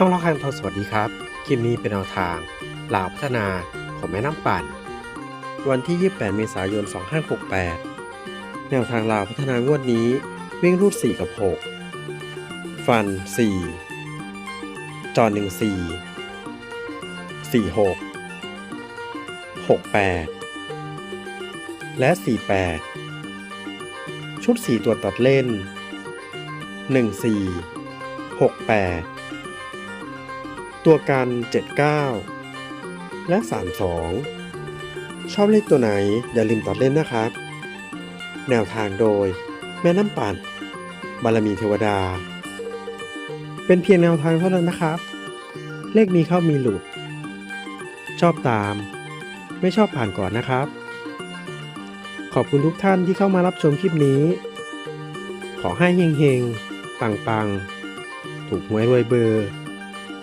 ช่องล็อกคันทองสวัสดีครับ คลิปนี้เป็นแนวทางลาวพัฒนาของแม่น้ำปั่น วันที่ 28 เมษายน 2568 แนวทางลาวพัฒนางวดนี้วิ่งรูด 4 กับ 6 ฟัน 4 จอ1 4 4 6 6 8 และ 48 ชุด 4 ตัวตัดเล่น 1 4 6 8 ตัวกัน 79 และ 32 ชอบเลขตัวไหนอย่าลืมตัดเล่นนะครับ แนวทางโดย แม่น้ำปั่น บารมีเทวดา เป็นเพียงแนวทางเท่านั้นนะครับ เลขมีเข้ามีหลุด ชอบตาม ไม่ชอบผ่านก่อนนะครับ ขอบคุณทุกท่านที่เข้ามารับชมคลิปนี้ ขอให้เฮงๆ ปังๆ ถูกหวยรวยเบอร์